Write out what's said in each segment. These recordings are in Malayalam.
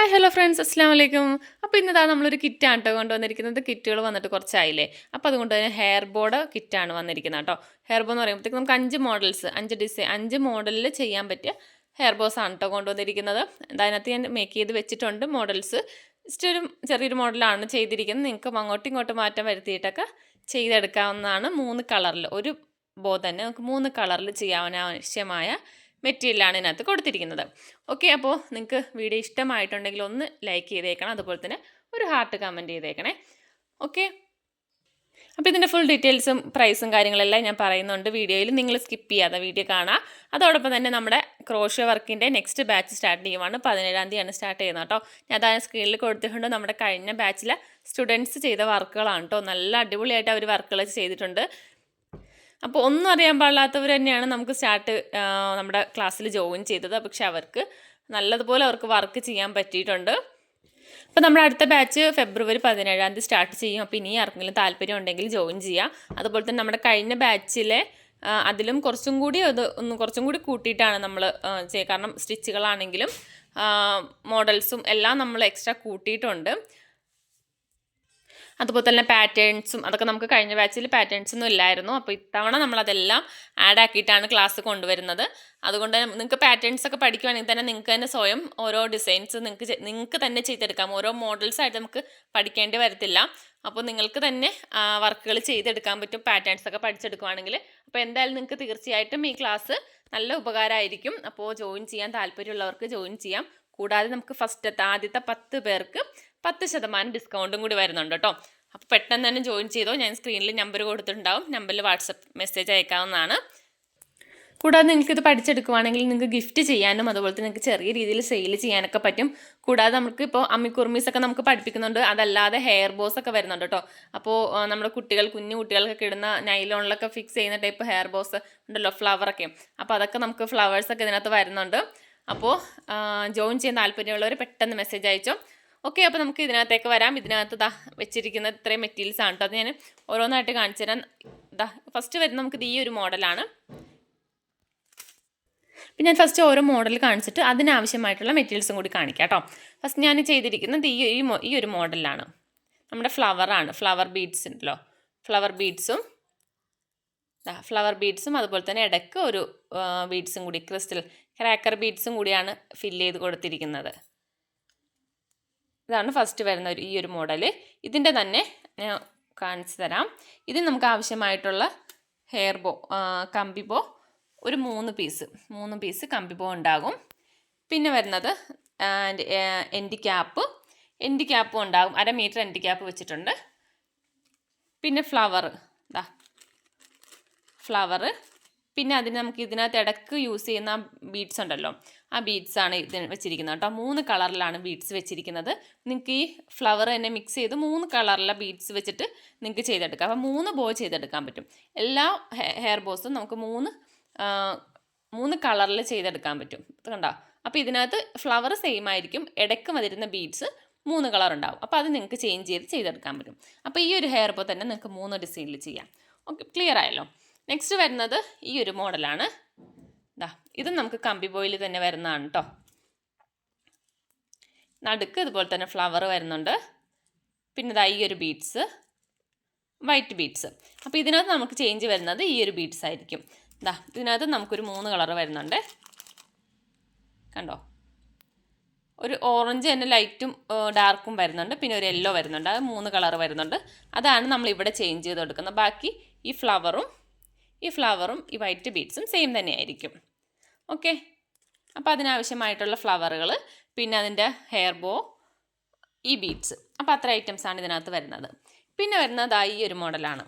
ഹായ് ഹലോ ഫ്രണ്ട്സ് അസ്സാം വലൈക്കും അപ്പോൾ ഇന്നതാ നമ്മളൊരു കിറ്റാണ് കേട്ടോ കൊണ്ടുവന്നിരിക്കുന്നത്. കിറ്റുകൾ വന്നിട്ട് കുറച്ചായില്ലേ? അപ്പോൾ അതുകൊണ്ട് തന്നെ ഹെയർ ബോർഡ് കിറ്റാണ് വന്നിരിക്കുന്നത് കേട്ടോ ഹെയർ ബോ എന്ന് പറയുമ്പോഴത്തേക്ക് നമുക്ക് അഞ്ച് മോഡൽസ് അഞ്ച് ഡിസൈൻ അഞ്ച് മോഡലിൽ ചെയ്യാൻ പറ്റിയ ഹെയർ ബോസ് ആണ് കേട്ടോ കൊണ്ടുവന്നിരിക്കുന്നത്. അതിനകത്ത് ഞാൻ മേക്ക് ചെയ്ത് വെച്ചിട്ടുണ്ട് മോഡൽസ് ജസ്റ്റ് ഒരു ചെറിയൊരു മോഡലാണ് ചെയ്തിരിക്കുന്നത്. നിങ്ങൾക്ക് അങ്ങോട്ടും ഇങ്ങോട്ടും മാറ്റം വരുത്തിയിട്ടൊക്കെ ചെയ്തെടുക്കാവുന്നതാണ് മൂന്ന് കളറിൽ ഒരു ബോ തന്നെ. നമുക്ക് മൂന്ന് കളറിൽ ചെയ്യാനാവശ്യമായ മെറ്റീരിയലാണ് ഇതിനകത്ത് കൊടുത്തിരിക്കുന്നത്. ഓക്കെ അപ്പോൾ നിങ്ങൾക്ക് വീഡിയോ ഇഷ്ടമായിട്ടുണ്ടെങ്കിൽ ഒന്ന് ലൈക്ക് ചെയ്തേക്കണം. അതുപോലെ തന്നെ ഒരു ഹാർട്ട് കമന്റ് ചെയ്തേക്കണേ. ഓക്കെ? അപ്പോൾ ഇതിന്റെ ഫുൾ ഡീറ്റെയിൽസും പ്രൈസും കാര്യങ്ങളെല്ലാം ഞാൻ പറയുന്നുണ്ട്. വീഡിയോയിൽ നിങ്ങൾ സ്കിപ്പ് ചെയ്യാതെ വീഡിയോ കാണാം. അതോടൊപ്പം തന്നെ നമ്മുടെ ക്രോഷ്യ വർക്കിന്റെ നെക്സ്റ്റ് ബാച്ച് സ്റ്റാർട്ട് ചെയ്യുവാണ്. പതിനേഴാം തീയതിയാണ് സ്റ്റാർട്ട് ചെയ്യുന്നത് കേട്ടോ. ഞാൻ അതാണ് സ്ക്രീനിൽ കൊടുത്തിട്ടുണ്ട്. നമ്മുടെ കഴിഞ്ഞ ബാച്ചിലെ സ്റ്റുഡൻസ് ചെയ്ത വർക്കുകളാണ് കേട്ടോ. നല്ല അടിപൊളിയായിട്ട് അവർ വർക്കുകൾ ചെയ്തിട്ടുണ്ട്. അപ്പോൾ ഒന്നും അറിയാൻ പാടില്ലാത്തവർ തന്നെയാണ് നമുക്ക് സ്റ്റാർട്ട് നമ്മുടെ ക്ലാസ്സിൽ ജോയിൻ ചെയ്തത്. പക്ഷെ അവർക്ക് നല്ലതുപോലെ അവർക്ക് വർക്ക് ചെയ്യാൻ പറ്റിയിട്ടുണ്ട്. അപ്പോൾ നമ്മുടെ അടുത്ത ബാച്ച് ഫെബ്രുവരി പതിനേഴാം തീയതി സ്റ്റാർട്ട് ചെയ്യും. അപ്പോൾ ഇനി ആർക്കെങ്കിലും താല്പര്യം ഉണ്ടെങ്കിൽ ജോയിൻ ചെയ്യാം. അതുപോലെ തന്നെ നമ്മുടെ കഴിഞ്ഞ ബാച്ചിലെ അതിലും കുറച്ചും കൂടി അത് ഒന്ന് കുറച്ചും കൂടി കൂട്ടിയിട്ടാണ് നമ്മൾ ചെയ്യുക കാരണം സ്റ്റിച്ചുകളാണെങ്കിലും മോഡൽസും എല്ലാം നമ്മൾ എക്സ്ട്രാ കൂട്ടിയിട്ടുണ്ട്. അതുപോലെ തന്നെ പാറ്റേൺസും അതൊക്കെ നമുക്ക് കഴിഞ്ഞ ബാച്ചിൽ പാറ്റേൺസ് ഒന്നും ഇല്ലായിരുന്നു. അപ്പോൾ ഇത്തവണ നമ്മളതെല്ലാം ആഡ് ആക്കിയിട്ടാണ് ക്ലാസ് കൊണ്ടുവരുന്നത്. അതുകൊണ്ട് നിങ്ങൾക്ക് പാറ്റേൺസ് ഒക്കെ പഠിക്കുവാണെങ്കിൽ തന്നെ നിങ്ങൾക്ക് തന്നെ സ്വയം ഓരോ ഡിസൈൻസ് നിങ്ങൾക്ക് നിങ്ങൾക്ക് തന്നെ ചെയ്തെടുക്കാം. ഓരോ മോഡൽസ് ആയിട്ട് നമുക്ക് പഠിക്കേണ്ടി വരത്തില്ല. അപ്പോൾ നിങ്ങൾക്ക് തന്നെ വർക്കുകൾ ചെയ്തെടുക്കാൻ പറ്റും. പാറ്റേൺസ് ഒക്കെ പഠിച്ചെടുക്കുവാണെങ്കിൽ. അപ്പോൾ എന്തായാലും നിങ്ങൾക്ക് തീർച്ചയായിട്ടും ഈ ക്ലാസ് നല്ല ഉപകാരമായിരിക്കും. അപ്പോൾ ജോയിൻ ചെയ്യാൻ താല്പര്യമുള്ളവർക്ക് ജോയിൻ ചെയ്യാം. കൂടാതെ നമുക്ക് ഫസ്റ്റത്തെ ആദ്യത്തെ പത്ത് പേർക്ക് പത്ത് ശതമാനം ഡിസ്കൗണ്ടും കൂടി വരുന്നുണ്ട് കേട്ടോ അപ്പോൾ പെട്ടെന്ന് തന്നെ ജോയിൻ ചെയ്തോ ഞാൻ സ്ക്രീനിൽ നമ്പർ കൊടുത്തിട്ടുണ്ടാവും. നമ്പറിൽ വാട്സപ്പ് മെസ്സേജ് അയക്കാവുന്നതാണ്. കൂടാതെ നിങ്ങൾക്ക് ഇത് പഠിച്ചെടുക്കുവാണെങ്കിൽ നിങ്ങൾക്ക് ഗിഫ്റ്റ് ചെയ്യാനും അതുപോലെ തന്നെ നിങ്ങൾക്ക് ചെറിയ രീതിയിൽ സെയിൽ ചെയ്യാനൊക്കെ പറ്റും. കൂടാതെ നമുക്ക് ഇപ്പോൾ അമ്മിക്കുർമീസ് ഒക്കെ നമുക്ക് പഠിപ്പിക്കുന്നുണ്ട്. അതല്ലാതെ ഹെയർ ബോസ് ഒക്കെ വരുന്നുണ്ട് കേട്ടോ അപ്പോൾ നമ്മുടെ കുട്ടികൾ കുഞ്ഞു കുട്ടികൾക്കൊക്കെ ഇടുന്ന നൈലോണിലൊക്കെ ഫിക്സ് ചെയ്യുന്ന ടൈപ്പ് ഹെയർ ബോസ് ഉണ്ടല്ലോ ഫ്ലവറൊക്കെ അപ്പോൾ അതൊക്കെ നമുക്ക് ഫ്ലവേഴ്സൊക്കെ ഇതിനകത്ത് വരുന്നുണ്ട്. അപ്പോൾ ജോയിൻ ചെയ്യാൻ താല്പര്യമുള്ളവർ പെട്ടെന്ന് മെസ്സേജ് അയച്ചോ. ഓക്കെ അപ്പോൾ നമുക്ക് ഇതിനകത്തേക്ക് വരാം. ഇതിനകത്ത് ദാ വെച്ചിരിക്കുന്ന ഇത്രയും മെറ്റീരിയൽസ് ആണ് കേട്ടോ അത് ഞാൻ ഓരോന്നായിട്ട് കാണിച്ചു തരാം. ദാ ഫസ്റ്റ് വരുന്ന നമുക്ക് ഇത് ഈ ഒരു മോഡലാണ് പിന്നെ ഞാൻ ഫസ്റ്റ് ഓരോ മോഡൽ കാണിച്ചിട്ട് അതിനാവശ്യമായിട്ടുള്ള മെറ്റീരിയൽസും കൂടി കാണിക്കാം കേട്ടോ ഫസ്റ്റ് ഞാൻ ചെയ്തിരിക്കുന്നത് ഈ ഈ ഈ ഒരു മോഡലാണ് നമ്മുടെ ഫ്ലവറാണ് ഫ്ലവർ ബീഡ്സ് ഉണ്ടല്ലോ. ഫ്ലവർ ബീഡ്സും ഫ്ലവർ ബീഡ്സും അതുപോലെ തന്നെ ഇടയ്ക്ക് ഒരു ബീഡ്സും കൂടി ക്രിസ്റ്റൽ ക്രാക്കർ ബീറ്റ്സും കൂടിയാണ് ഫില്ല് ചെയ്ത് കൊടുത്തിരിക്കുന്നത്. ഇതാണ് ഫസ്റ്റ് വരുന്ന ഒരു ഈ ഒരു മോഡൽ ഇതിന്റെ തന്നെ ഞാൻ കാണിച്ചു തരാം. ഇതിന് നമുക്ക് ആവശ്യമായിട്ടുള്ള ഹെയർ ബോ കമ്പി ബോ ഒരു മൂന്ന് പീസ് മൂന്ന് പീസ് കമ്പി ബോ ഉണ്ടാകും. പിന്നെ വരുന്നത് എൻഡി ക്യാപ്പ് എൻഡി ക്യാപ്പും ഉണ്ടാകും. അര മീറ്റർ എൻഡി ക്യാപ്പ് വെച്ചിട്ടുണ്ട്. പിന്നെ ഫ്ലവർ ഇതാ ഫ്ലവർ പിന്നെ അതിന് നമുക്ക് ഇതിനകത്ത് ഇടയ്ക്ക് യൂസ് ചെയ്യുന്ന ബീഡ്സ് ഉണ്ടല്ലോ. ആ ബീഡ്സ് ആണ് ഇത് വെച്ചിരിക്കുന്നത് കേട്ടോ. മൂന്ന് കളറിലാണ് ബീഡ്സ് വെച്ചിരിക്കുന്നത്. നിങ്ങൾക്ക് ഈ ഫ്ലവർ തന്നെ മിക്സ് ചെയ്ത് മൂന്ന് കളറിലെ ബീഡ്സ് വെച്ചിട്ട് നിങ്ങൾക്ക് ചെയ്തെടുക്കാം. അപ്പോൾ മൂന്ന് ബോ ചെയ്തെടുക്കാൻ പറ്റും. എല്ലാ ഹെയർ ബോസും നമുക്ക് മൂന്ന് മൂന്ന് കളറിൽ ചെയ്തെടുക്കാൻ പറ്റും. കണ്ടോ? അപ്പോൾ ഇതിനകത്ത് ഫ്ലവർ സെയിം ആയിരിക്കും. ഇടയ്ക്ക് വരുന്ന ബീഡ്സ് മൂന്ന് കളർ ഉണ്ടാവും. അപ്പോൾ അത് നിങ്ങൾക്ക് ചേഞ്ച് ചെയ്ത് ചെയ്തെടുക്കാൻ പറ്റും. അപ്പോൾ ഈ ഒരു ഹെയർ ബോ തന്നെ നിങ്ങൾക്ക് മൂന്ന് ഡിസൈനിൽ ചെയ്യാം. ഓക്കെ ക്ലിയർ ആയല്ലോ? നെക്സ്റ്റ് വരുന്നത് ഈ ഒരു മോഡലാണ്. ഇതാ ഇത് നമുക്ക് കമ്പി ബോയിൽ തന്നെ വരുന്നതാണ് കേട്ടോ നടുക്ക് ഇതുപോലെ തന്നെ ഫ്ലവർ വരുന്നുണ്ട്. പിന്നെ ഇതാ ഈ ഒരു ബീഡ്സ് വൈറ്റ് ബീഡ്സ് അപ്പോൾ ഇതിനകത്ത് നമുക്ക് ചേഞ്ച് വരുന്നത് ഈ ഒരു ബീഡ്സ് ആയിരിക്കും. ഇതാ ഇതിനകത്ത് നമുക്കൊരു മൂന്ന് കളർ വരുന്നുണ്ട്. കണ്ടോ? ഒരു ഓറഞ്ച് തന്നെ ലൈറ്റും ഡാർക്കും വരുന്നുണ്ട്. പിന്നെ ഒരു യെല്ലോ വരുന്നുണ്ട്. അത് മൂന്ന് കളർ വരുന്നുണ്ട്. അതാണ് നമ്മൾ ഇവിടെ ചേഞ്ച് ചെയ്ത് കൊടുക്കുന്നത്. ബാക്കി ഈ ഫ്ലവറും ഈ ഫ്ലവറും ഈ വൈറ്റ് ബീഡ്സും സെയിം തന്നെയായിരിക്കും. ഓക്കെ അപ്പോൾ അതിനാവശ്യമായിട്ടുള്ള ഫ്ലവറുകൾ പിന്നെ അതിന്റെ ഹെയർ ബോ ഈ ബീഡ്സ് അപ്പോൾ അത്ര ഐറ്റംസ് ആണ് ഇതിനകത്ത് വരുന്നത്. പിന്നെ വരുന്നത് ആ ഈ ഒരു മോഡലാണ്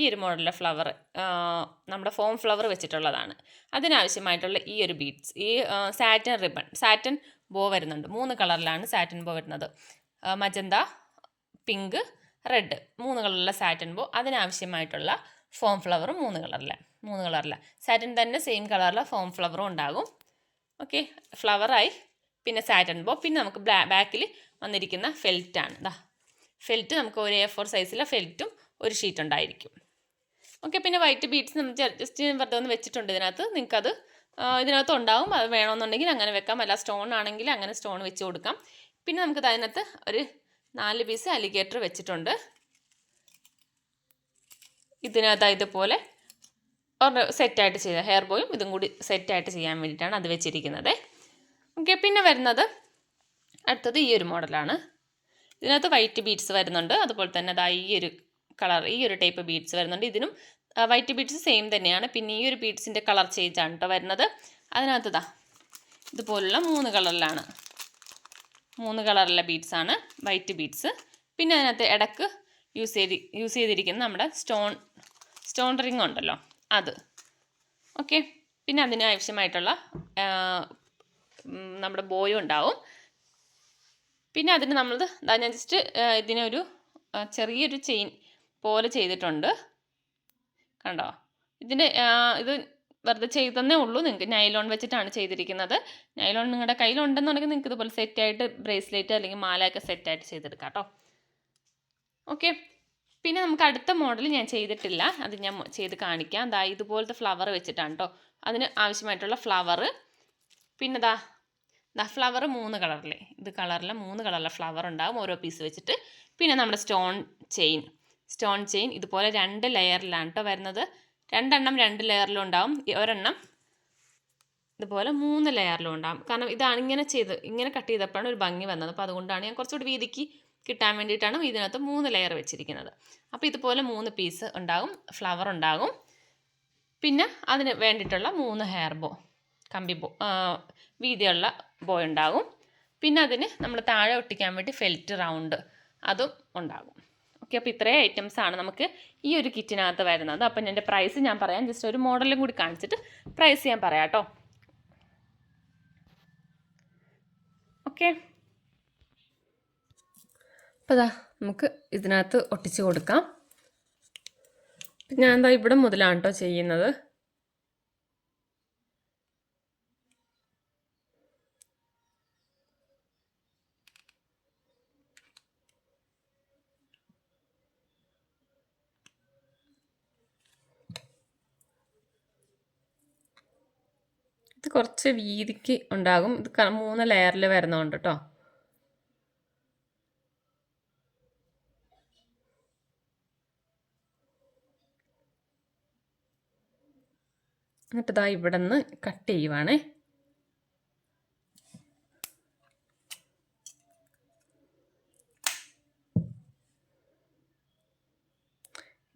ഈ ഒരു മോഡലിലെ ഫ്ലവർ നമ്മുടെ ഫോം ഫ്ലവർ വെച്ചിട്ടുള്ളതാണ്. അതിനാവശ്യമായിട്ടുള്ള ഈ ഒരു ബീഡ്സ് ഈ സാറ്റൻ റിബൺ സാറ്റൻ ബോ വരുന്നുണ്ട്. മൂന്ന് കളറിലാണ് സാറ്റൻ ബോ വരുന്നത്. മജന്ത പിങ്ക് റെഡ് മൂന്ന് കളറിലെ സാറ്റൻ ബോ അതിനാവശ്യമായിട്ടുള്ള ഫോം ഫ്ലവറും മൂന്ന് കളറിലെ മൂന്ന് കളറിലെ സാറ്റൻ തന്നെ സെയിം കളറിലെ ഫോം ഫ്ലവറും ഉണ്ടാകും. ഓക്കെ ഫ്ലവറായി പിന്നെ സാറ്റൻ ബോ പിന്നെ നമുക്ക് ബാക്കിൽ വന്നിരിക്കുന്ന ഫെൽറ്റാണ് ഇതാ ഫെൽറ്റ് നമുക്ക് ഒരു എ ഫോർ സൈസിലെ ഫെൽറ്റും ഒരു ഷീറ്റ് ഉണ്ടായിരിക്കും. ഓക്കെ പിന്നെ വൈറ്റ് ബീഡ്സ് നമ്മൾ ജസ്റ്റ് വെറുതെ ഒന്ന് വെച്ചിട്ടുണ്ട് ഇതിനകത്ത്. നിങ്ങൾക്കത് ഇതിനകത്ത് ഉണ്ടാവും. അത് വേണമെന്നുണ്ടെങ്കിൽ അങ്ങനെ വെക്കാം. അല്ല സ്റ്റോൺ ആണെങ്കിൽ അങ്ങനെ സ്റ്റോൺ വെച്ച് കൊടുക്കാം. പിന്നെ നമുക്ക് അതിനകത്ത് ഒരു നാല് പീസ് അലിഗേറ്റർ വെച്ചിട്ടുണ്ട്. ഇതിനകത്ത് ഇതുപോലെ സെറ്റായിട്ട് ചെയ്ത ഹെയർ ബോയും ഇതും കൂടി സെറ്റായിട്ട് ചെയ്യാൻ വേണ്ടിയിട്ടാണ് അത് വെച്ചിരിക്കുന്നത്. ഓക്കെ പിന്നെ വരുന്നത് അടുത്തത് ഈ ഒരു മോഡലാണ് ഇതിനകത്ത് വൈറ്റ് ബീഡ്സ് വരുന്നുണ്ട്. അതുപോലെ തന്നെ അതാ ഈ ഒരു കളർ ഈ ഒരു ടൈപ്പ് ബീഡ്സ് വരുന്നുണ്ട്. ഇതിനും വൈറ്റ് ബീഡ്സ് സെയിം തന്നെയാണ്. പിന്നെ ഈ ഒരു ബീഡ്സിന്റെ കളർ ചേഞ്ചാണ് കേട്ടോ വരുന്നത്. അതിനകത്ത് ഇതാ ഇതുപോലുള്ള മൂന്ന് കളറിലാണ് മൂന്ന് കളറുള്ള ബീഡ്സ് ആണ് വൈറ്റ് ബീഡ്സ്. പിന്നെ അതിനകത്ത് ഇടയ്ക്ക് യൂസ് ചെയ്ത് യൂസ് ചെയ്തിരിക്കുന്ന നമ്മുടെ സ്റ്റോൺ സ്റ്റോൺ റിങ് ഉണ്ടല്ലോ അത്. ഓക്കെ? പിന്നെ അതിന് ആവശ്യമായിട്ടുള്ള നമ്മുടെ ബോയും ഉണ്ടാവും. പിന്നെ അതിന് നമ്മൾ ഞാൻ ജസ്റ്റ് ഇതിനൊരു ചെറിയൊരു ചെയിൻ പോലെ ചെയ്തിട്ടുണ്ട്. കണ്ടോ? ഇതിന്റെ ഇത് വെറുതെ ചെയ്തതന്നേ ഉള്ളൂ. നിങ്ങൾക്ക് നൈലോൺ വെച്ചിട്ടാണ് ചെയ്തിരിക്കുന്നത്. നൈലോൺ നിങ്ങളുടെ കയ്യിലുണ്ടെന്നുണ്ടെങ്കിൽ നിങ്ങൾക്ക് ഇതുപോലെ സെറ്റായിട്ട് ബ്രേസ്ലെറ്റ് അല്ലെങ്കിൽ മാലയൊക്കെ സെറ്റായിട്ട് ചെയ്തെടുക്കാം കേട്ടോ. ഓക്കെ പിന്നെ നമുക്ക് അടുത്ത മോഡൽ ഞാൻ ചെയ്തിട്ടില്ല. അത് ഞാൻ ചെയ്ത് കാണിക്കാം. ദാ ഇതുപോലത്തെ ഫ്ലവർ വെച്ചിട്ടാണ് കേട്ടോ അതിന് ആവശ്യമായിട്ടുള്ള ഫ്ലവർ പിന്നെ ദാ ദാ ഫ്ലവർ മൂന്ന് കളറിലെ ഇത് കളറിലെ മൂന്ന് കളറിലെ ഫ്ലവർ ഉണ്ടാകും ഓരോ പീസ് വെച്ചിട്ട്. പിന്നെ നമ്മുടെ സ്റ്റോൺ ചെയിൻ സ്റ്റോൺ ചെയിൻ ഇതുപോലെ രണ്ട് ലെയറിലാണ് കേട്ടോ വരുന്നത്. രണ്ടെണ്ണം രണ്ട് ലെയറിലും ഉണ്ടാവും. ഒരെണ്ണം ഇതുപോലെ മൂന്ന് ലെയറിലും ഉണ്ടാവും. കാരണം ഇതാണ് ഇങ്ങനെ ചെയ്ത് ഇങ്ങനെ കട്ട് ചെയ്തപ്പോഴാണ് ഒരു ഭംഗി വന്നത്. അപ്പോൾ അതുകൊണ്ടാണ് ഞാൻ കുറച്ചുകൂടി വീതിക്ക് കിട്ടാൻ വേണ്ടിയിട്ടാണ് ഇതിനകത്ത് മൂന്ന് ലെയർ വെച്ചിരിക്കുന്നത്. അപ്പോൾ ഇതുപോലെ മൂന്ന് പീസ് ഉണ്ടാകും ഫ്ലവർ ഉണ്ടാകും. പിന്നെ അതിന് വേണ്ടിയിട്ടുള്ള മൂന്ന് ഹെയർ ബോ കമ്പി ബോ വീതിയുള്ള ബോ ഉണ്ടാകും. പിന്നെ അതിന് നമ്മൾ താഴെ ഒട്ടിക്കാൻ വേണ്ടി ഫെൽറ്റ് റൗണ്ട് അതും ഉണ്ടാകും. ഓക്കെ അപ്പോൾ ഇത്രയും ഐറ്റംസ് ആണ് നമുക്ക് ഈ ഒരു കിറ്റിനകത്ത് വരുന്നത്. അപ്പം എന്റെ പ്രൈസ് ഞാൻ പറയാം. ജസ്റ്റ് ഒരു മോഡലും കൂടി കാണിച്ചിട്ട് പ്രൈസ് ഞാൻ പറയാം കേട്ടോ. ഓക്കെ അപ്പോൾ അതാ നമുക്ക് ഇതിനകത്ത് ഒട്ടിച്ച് കൊടുക്കാം. ഞാൻ എന്താ ഇവിടെ മുതലാണ് കേട്ടോ ചെയ്യുന്നത്. കുറച്ച് വീതിക്ക് ഉണ്ടാകും. ഇത് മൂന്ന് ലെയറിൽ വരുന്നതുകൊണ്ട് കേട്ടോ എന്നിട്ട് ഇതാ ഇവിടെ നിന്ന് കട്ട് ചെയ്യുവാണേ.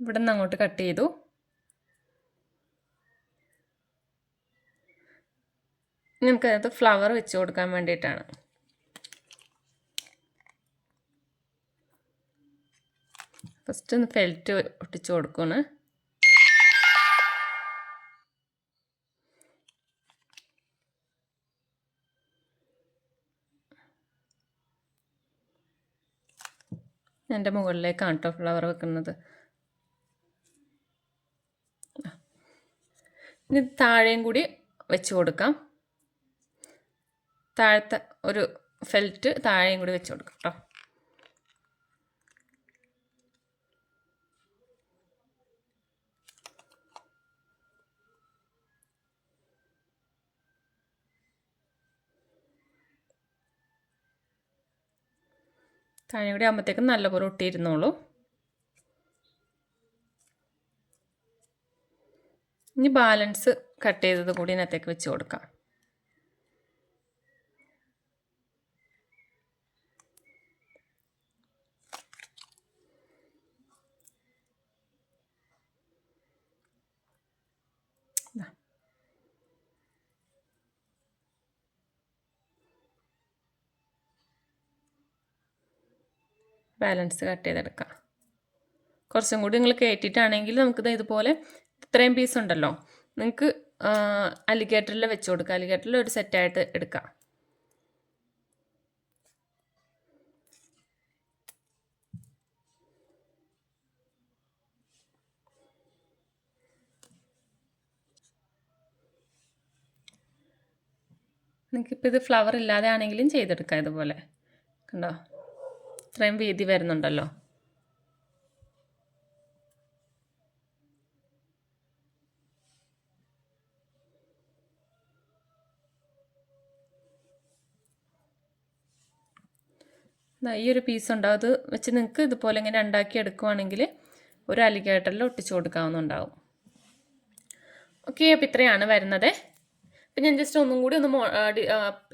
ഇവിടെ നിന്ന് അങ്ങോട്ട് കട്ട് ചെയ്തു. നമുക്കതിനകത്ത് ഫ്ലവർ വെച്ച് കൊടുക്കാൻ വേണ്ടിയിട്ടാണ്. ഫസ്റ്റ് ഒന്ന് ഫെൽറ്റ് ഒട്ടിച്ചു കൊടുക്കുകയാണ് എന്റെ മുകളിലേക്കാണ് കേട്ടോ ഫ്ലവർ വെക്കുന്നത്. ഇനി താഴെയും കൂടി വെച്ച് കൊടുക്കാം. താഴത്തെ ഒരു ഫെൽറ്റ് താഴെയും കൂടി വെച്ച് കൊടുക്കാം കേട്ടോ താഴെ കൂടി ആകുമ്പോഴത്തേക്കും നല്ലപോലെ ഒട്ടിയിരുന്നോളൂ. ഇനി ബാലൻസ് കട്ട് ചെയ്തത് കൂടി ഇതിനകത്തേക്ക് വെച്ച് കൊടുക്കാം. ബാലൻസ് കട്ട് ചെയ്തെടുക്കാം. കുറച്ചും കൂടി നിങ്ങൾ കയറ്റിയിട്ടാണെങ്കിൽ നമുക്കിത് ഇതുപോലെ ഇത്രയും പീസ് ഉണ്ടല്ലോ. നിങ്ങൾക്ക് അലിഗേറ്ററിൽ വെച്ച് കൊടുക്കാം. അലിഗേറ്ററിൽ ഒരു സെറ്റായിട്ട് എടുക്കാം. നിങ്ങൾക്കിപ്പോൾ ഇത് ഫ്ലവർ ഇല്ലാതെ ആണെങ്കിലും ചെയ്തെടുക്കാം ഇതുപോലെ. കണ്ടോ? ഇത്രയും വീതി വരുന്നുണ്ടല്ലോ. ഈ ഒരു പീസ് ഉണ്ടാവും അത് വെച്ച് നിങ്ങൾക്ക് ഇതുപോലെ ഇങ്ങനെ ഉണ്ടാക്കി എടുക്കുവാണെങ്കിൽ ഒരു അലിഗേറ്ററിൽ ഒട്ടിച്ചു കൊടുക്കാവുന്നുണ്ടാവും ഓക്കെ അപ്പം ഇത്രയാണ് വരുന്നത്. അപ്പം ഞാൻ ജസ്റ്റ് ഒന്നും കൂടി ഒന്ന്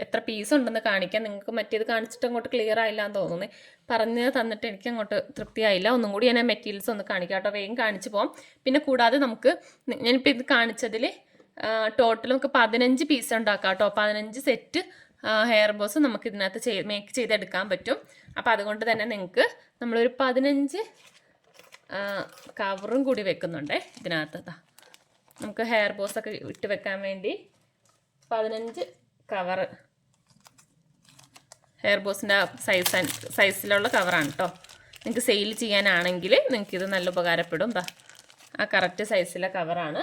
എത്ര പീസ് ഉണ്ടെന്ന് കാണിക്കാം. നിങ്ങൾക്ക് മറ്റേത് കാണിച്ചിട്ട് അങ്ങോട്ട് ക്ലിയർ ആയില്ല എന്ന് തോന്നുന്നു. പറഞ്ഞ് തന്നിട്ട് എനിക്ക് അങ്ങോട്ട് തൃപ്തിയായില്ല. ഒന്നും കൂടി ഞാൻ മെറ്റീരിയൽസ് ഒന്ന് കാണിക്കാം കേട്ടോ. വേഗം കാണിച്ചു പോകാം പിന്നെ കൂടാതെ നമുക്ക് ഞാനിപ്പോൾ ഇത് കാണിച്ചതിൽ ടോട്ടൽ നമുക്ക് പതിനഞ്ച് പീസ് ഉണ്ടാക്കാം കേട്ടോ. പതിനഞ്ച് സെറ്റ് ഹെയർ ബോസ് നമുക്ക് ഇതിനകത്ത് മേക്ക് ചെയ്തെടുക്കാൻ പറ്റും. അപ്പോൾ അതുകൊണ്ട് തന്നെ നിങ്ങൾക്ക് നമ്മളൊരു പതിനഞ്ച് കവറും കൂടി വെക്കുന്നുണ്ട് ഇതിനകത്ത്. നമുക്ക് ഹെയർ ബോസ് ഒക്കെ ഇട്ട് വെക്കാൻ വേണ്ടി പതിനഞ്ച് കവർ ഹെയർ ബോസിന്റെ സൈസ് സൈസിലുള്ള കവറാണ് കേട്ടോ നിങ്ങൾക്ക് സെയിൽ ചെയ്യാനാണെങ്കിൽ നിങ്ങൾക്കിത് നല്ല ഉപകാരപ്പെടും ദാ ആ കറക്റ്റ് സൈസിലെ കവറാണ്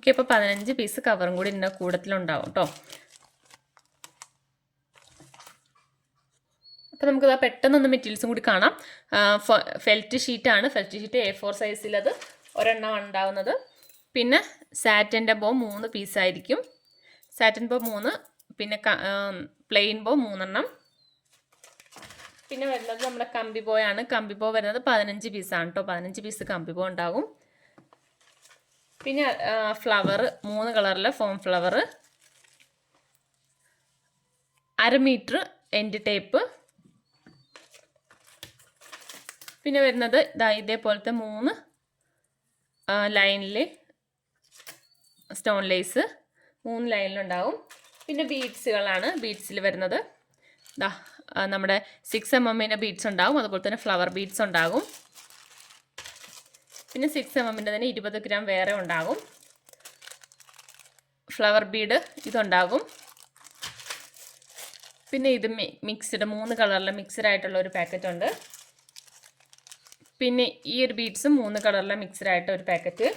ഓക്കെ അപ്പോൾ പതിനഞ്ച് പീസ് കവറും കൂടി ഇതിന്റെ കൂടത്തിലുണ്ടാവും കേട്ടോ അപ്പോൾ നമുക്കത് പെട്ടെന്നൊന്ന് മെറ്റീരിയൽസും കൂടി കാണാം. ഫെൽറ്റ് ഷീറ്റാണ് ഫെൽറ്റ് ഷീറ്റ് എ ഫോർ സൈസിലത് ഒരെണ്ണം ഉണ്ടാവുന്നത്. പിന്നെ സാറ്റന്റെ ബോ മൂന്ന് പീസായിരിക്കും സാറ്റൻ ബോ മൂന്ന് പിന്നെ പ്ലെയിൻ ബോ മൂന്നെണ്ണം. പിന്നെ വരുന്നത് നമ്മുടെ കമ്പി ബോയാണ് കമ്പി ബോ വരുന്നത് പതിനഞ്ച് പീസാണ് കേട്ടോ പതിനഞ്ച് പീസ് കമ്പി ബോ ഉണ്ടാകും പിന്നെ ഫ്ലവർ മൂന്ന് കളറിലെ ഫോം ഫ്ലവർ അര മീറ്റർ എൻഡ് ടേപ്പ് പിന്നെ വരുന്നത് ഇതാ ഇതേപോലത്തെ മൂന്ന് ലൈനിൽ സ്റ്റോൺ ലേസ് മൂന്ന് ലൈനിലുണ്ടാവും പിന്നെ ബീഡ്സുകളാണ് ബീഡ്സിൽ വരുന്നത്. ദാ നമ്മുടെ സിക്സ് എം എമ്മിന്റെ ബീഡ്സ് ഉണ്ടാവും. അതുപോലെ തന്നെ ഫ്ലവർ ബീഡ്സ് ഉണ്ടാകും. പിന്നെ സിക്സ് എം എമ്മിന്റെ തന്നെ ഇരുപത് ഗ്രാം വേറെ ഉണ്ടാകും. ഫ്ലവർ ബീഡ് ഇതുണ്ടാകും. പിന്നെ ഇത് മിക്സ്ഡ് മൂന്ന് കളറിലെ മിക്സ്ഡ് ആയിട്ടുള്ള ഒരു പാക്കറ്റ് ഉണ്ട്. പിന്നെ ഈ ഒരു ബീഡ്സും മൂന്ന് കളറിലെ മിക്സ്ഡ് ആയിട്ട് ഒരു പാക്കറ്റ്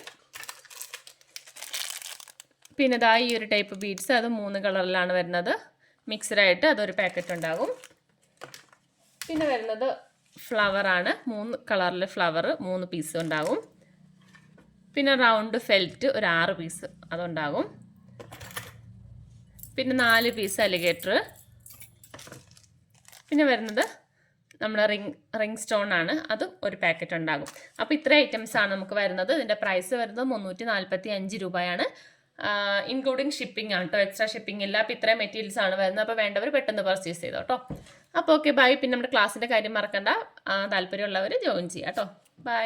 പിന്നെ ഇതാ ഈ ഒരു ടൈപ്പ് ബീഡ്സ് അത് മൂന്ന് കളറിലാണ് വരുന്നത്. മിക്സ്ഡ് ആയിട്ട് അതൊരു പാക്കറ്റ് ഉണ്ടാകും. പിന്നെ വരുന്നത് ഫ്ലവർ ആണ്. മൂന്ന് കളറിലെ ഫ്ലവർ മൂന്ന് പീസ് ഉണ്ടാകും. പിന്നെ റൗണ്ട് ഫെൽറ്റ് ഒരു ആറ് പീസ് അതുണ്ടാകും. പിന്നെ നാല് പീസ് അലിഗേറ്റർ പിന്നെ വരുന്നത് നമ്മുടെ റിങ് റിങ് സ്റ്റോൺ ആണ്. അത് ഒരു പാക്കറ്റ് ഉണ്ടാകും. അപ്പോൾ ഇത്ര ഐറ്റംസ് ആണ് നമുക്ക് വരുന്നത്. ഇതിന്റെ പ്രൈസ് വരുന്നത് മുന്നൂറ്റി നാൽപ്പത്തി അഞ്ച് രൂപയാണ്. ഇൻക്ലൂഡിങ് ഷിപ്പിംഗ് ആണ് കേട്ടോ എക്സ്ട്രാ ഷിപ്പിംഗ് ഇല്ല അപ്പോൾ ഇത്രയും മെറ്റീരിയൽസ് ആണ് വരുന്നത്. അപ്പോൾ വേണ്ടവർ പെട്ടെന്ന് പർച്ചേസ് ചെയ്തോ കേട്ടോ അപ്പോൾ ഓക്കെ ബൈ പിന്നെ നമ്മുടെ ക്ലാസ്സിന്റെ കാര്യം മറക്കണ്ട. താല്പര്യമുള്ളവർ ജോയിൻ ചെയ്യാം കേട്ടോ ബൈ